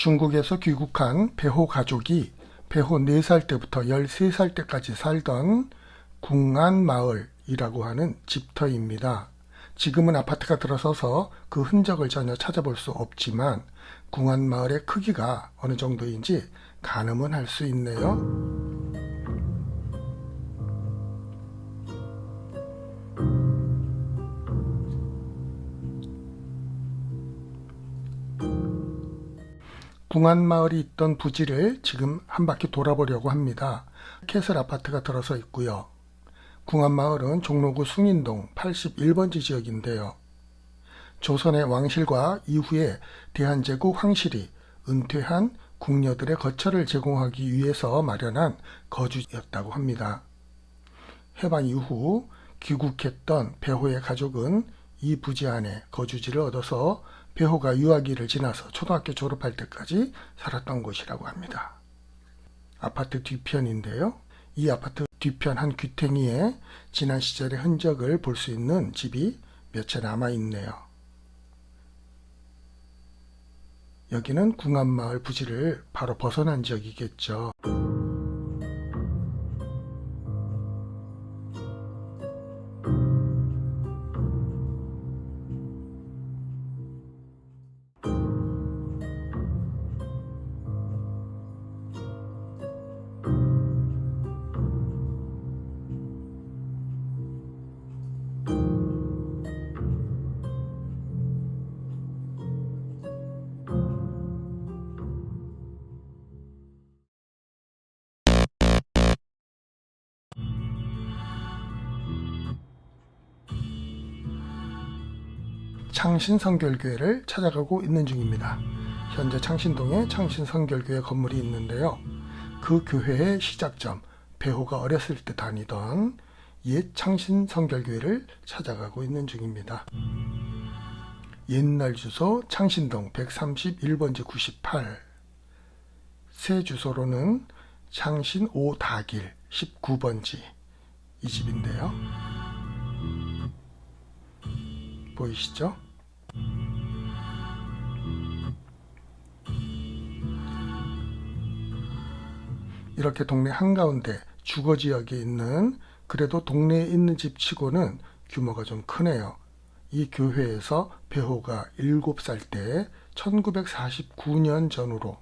중국에서 귀국한 배호 가족이 배호 4살 때부터 13살 때까지 살던 궁안마을이라고 하는 집터입니다. 지금은 아파트가 들어서서 그 흔적을 전혀 찾아볼 수 없지만 궁안마을의 크기가 어느 정도인지 가늠은 할 수 있네요. 궁안마을이 있던 부지를 지금 한 바퀴 돌아보려고 합니다. 캐슬 아파트가 들어서 있고요. 궁안마을은 종로구 숭인동 81번지 지역인데요. 조선의 왕실과 이후에 대한제국 황실이 은퇴한 궁녀들의 거처를 제공하기 위해서 마련한 거주였다고 합니다. 해방 이후 귀국했던 배호의 가족은 이 부지 안에 거주지를 얻어서 배호가 유아기를 지나서 초등학교 졸업할 때까지 살았던 곳이라고 합니다. 아파트 뒤편인데요. 이 아파트 뒤편 한 귀탱이에 지난 시절의 흔적을 볼 수 있는 집이 몇 채 남아 있네요. 여기는 궁안마을 부지를 바로 벗어난 지역이겠죠. 창신성결교회를 찾아가고 있는 중입니다. 현재 창신동에 창신성결교회 건물이 있는데요. 그 교회의 시작점, 배호가 어렸을 때 다니던 옛 창신성결교회를 찾아가고 있는 중입니다. 옛날 주소 창신동 131번지 98. 새 주소로는 창신 5다길 19번지 이 집인데요. 보이시죠? 이렇게 동네 한가운데 주거 지역에 있는 그래도 동네에 있는 집 치고는 규모가 좀 크네요. 이 교회에서 배호가 7살 때 1949년 전후로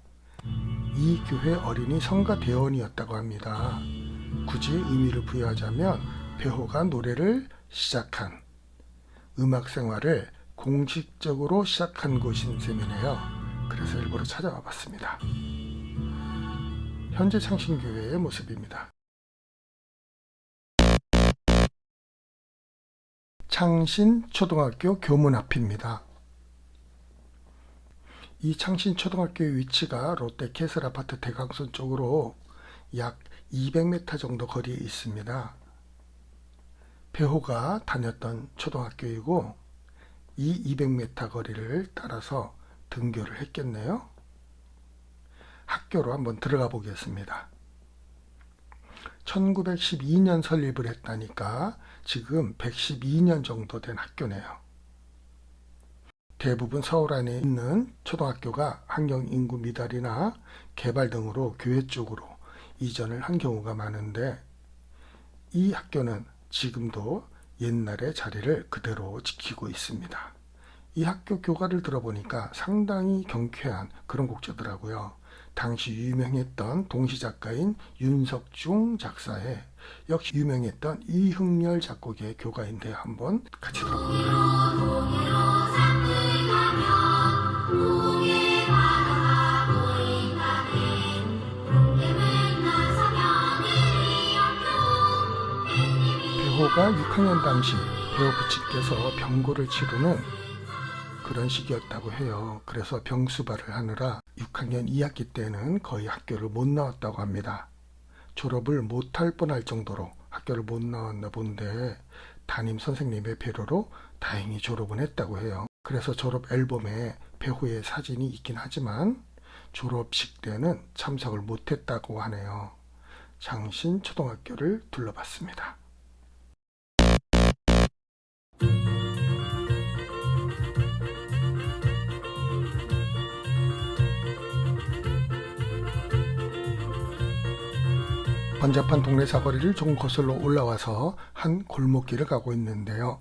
이 교회 어린이 성가 대원이었다고 합니다. 굳이 의미를 부여하자면 배호가 노래를 시작한 음악 생활을 공식적으로 시작한 곳인 셈이네요. 그래서 일부러 찾아와 봤습니다. 현재 창신교회의 모습입니다. 창신초등학교 교문 앞입니다. 이 창신초등학교의 위치가 롯데캐슬 아파트 대강선 쪽으로 약 200m 정도 거리에 있습니다. 배호가 다녔던 초등학교이고 이 200m 거리를 따라서 등교를 했겠네요. 학교로 한번 들어가 보겠습니다. 1912년 설립을 했다니까 지금 112년 정도 된 학교네요. 대부분 서울 안에 있는 초등학교가 환경 인구 미달이나 개발 등으로 교회 쪽으로 이전을 한 경우가 많은데 이 학교는 지금도 옛날의 자리를 그대로 지키고 있습니다. 이 학교 교가를 들어보니까 상당히 경쾌한 그런 곡조더라고요. 당시 유명했던 동시 작가인 윤석중 작사의 역시 유명했던 이흥렬 작곡의 교가인데 한번 같이 들어볼까요? 배호가 6학년 당시 배호 부친께서 병고를 치르는 그런 시기였다고 해요. 그래서 병수발을 하느라 6학년 2학기 때는 거의 학교를 못 나왔다고 합니다. 졸업을 못할 뻔할 정도로 학교를 못 나왔나 본데 담임 선생님의 배려로 다행히 졸업은 했다고 해요. 그래서 졸업 앨범에 배호의 사진이 있긴 하지만 졸업식 때는 참석을 못했다고 하네요. 장신 초등학교를 둘러봤습니다. 번잡한 동네 사거리를 조금 거슬러 올라와서 한 골목길을 가고 있는데요.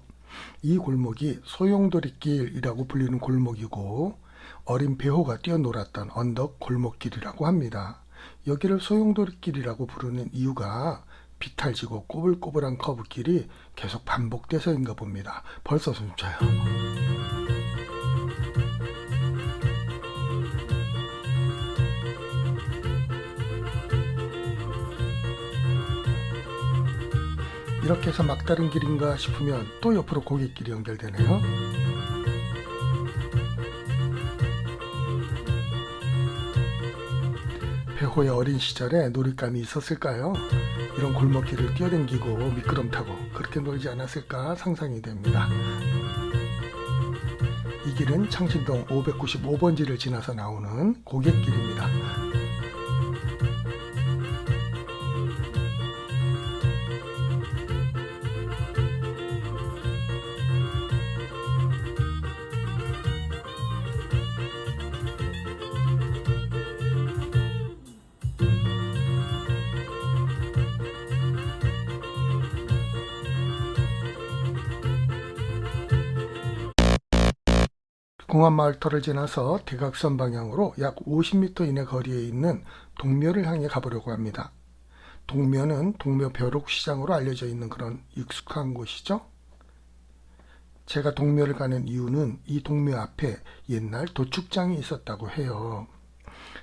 이 골목이 소용돌이길이라고 불리는 골목이고 어린 배호가 뛰어놀았던 언덕 골목길이라고 합니다. 여기를 소용돌이길이라고 부르는 이유가 비탈지고 꼬불꼬불한 커브길이 계속 반복돼서인가 봅니다. 벌써 숨차요. 이렇게 해서 막다른 길인가 싶으면 또 옆으로 고갯길이 연결되네요. 배호의 어린 시절에 놀잇감이 있었을까요? 이런 골목길을 뛰어댕기고 미끄럼 타고 그렇게 놀지 않았을까 상상이 됩니다. 이 길은 창신동 595번지를 지나서 나오는 고갯길입니다. 궁합마을터를 지나서 대각선 방향으로 약 50m 이내 거리에 있는 동묘를 향해 가보려고 합니다. 동묘는 동묘 벼룩시장으로 알려져 있는 그런 익숙한 곳이죠. 제가 동묘를 가는 이유는 이 동묘 앞에 옛날 도축장이 있었다고 해요.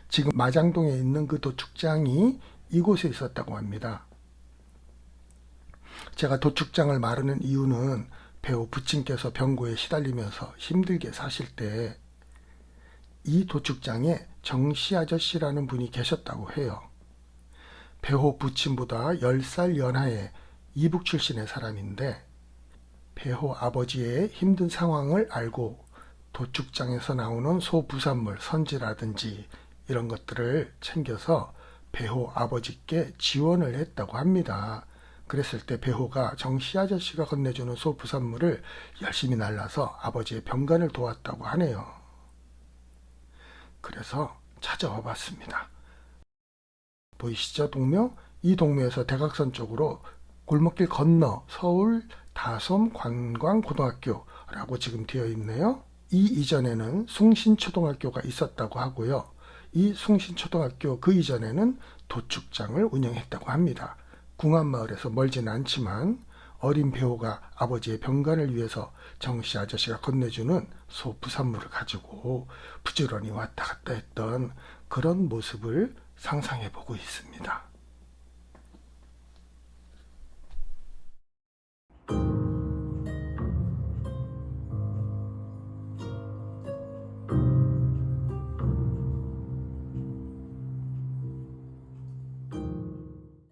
지금 마장동에 있는 그 도축장이 이곳에 있었다고 합니다. 제가 도축장을 마르는 이유는 배우 부친께서 병고에 시달리면서 힘들게 사실 때 이 도축장에 정씨 아저씨라는 분이 계셨다고 해요. 배호 부친보다 10살 연하의 이북 출신의 사람인데 배호 아버지의 힘든 상황을 알고 도축장에서 나오는 소부산물 선지라든지 이런 것들을 챙겨서 배호 아버지께 지원을 했다고 합니다. 그랬을 때 배호가 정씨 아저씨가 건네주는 소부산물을 열심히 날라서 아버지의 병간을 도왔다고 하네요. 그래서 찾아와 봤습니다. 보이시죠, 동묘? 이 동묘에서 대각선 쪽으로 골목길 건너 서울 다솜 관광고등학교라고 지금 되어 있네요. 이 이전에는 숭신초등학교가 있었다고 하고요. 이 숭신초등학교 그 이전에는 도축장을 운영했다고 합니다. 궁합마을에서 멀진 않지만 어린 배우가 아버지의 병간을 위해서 정씨 아저씨가 건네주는 소부산물을 가지고 부지런히 왔다 갔다 했던 그런 모습을 상상해 보고 있습니다.